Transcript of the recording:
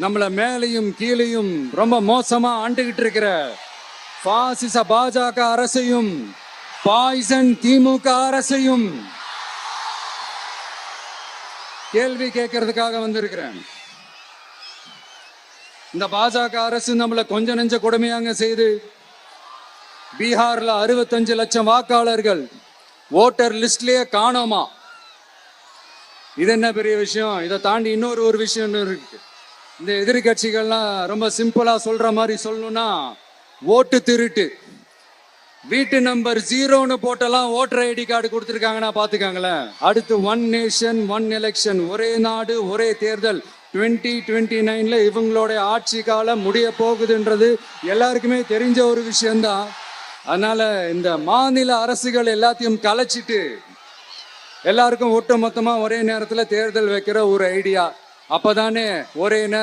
நம்மள மேலையும் கீழையும் ரொம்ப மோசமா ஆண்டுகிட்டு இருக்கிற பாசிச பாஜக அரசையும் பாய்சன் திமுக அரசையும் கேள்வி கேட்கறதுக்காக வந்திருக்கிறேன். இந்த பாஜக அரசு நம்மளை கொஞ்ச நெஞ்ச கொடுமையாங்க செய்து பீகார்ல அறுபத்தஞ்சு லட்சம் வாக்காளர்கள் ஓட்டர் லிஸ்ட்லயே காணோமா? இது என்ன பெரிய விஷயம்? இதை தாண்டி இன்னொரு ஒரு விஷயம் இருக்கு. இந்த எதிர்கட்சிகள்லாம் ரொம்ப சிம்பிளா சொல்ற மாதிரி சொல்லணும்னா ஓட்டு திருட்டு. வீட்டு நம்பர் ஜீரோன்னு போட்டெல்லாம் ஓட்டர் ஐடி கார்டு கொடுத்துருக்காங்கன்னா பாத்துக்காங்களேன். அடுத்து ஒன் நேஷன் ஒன் எலெக்ஷன் ஒரே நாடு ஒரே தேர்தல். டுவெண்ட்டி டுவெண்ட்டி நைன்ல இவங்களோட ஆட்சி காலம் முடிய போகுதுன்றது எல்லாருக்குமே தெரிஞ்ச ஒரு விஷயம்தான். அதனால இந்த மாநில அரசுகள் எல்லாத்தையும் கலைச்சிட்டு எல்லாருக்கும் ஒட்டு மொத்தமா ஒரே நேரத்தில் தேர்தல் வைக்கிற ஒரு ஐடியா. அப்பதானே ஒரே நேரம்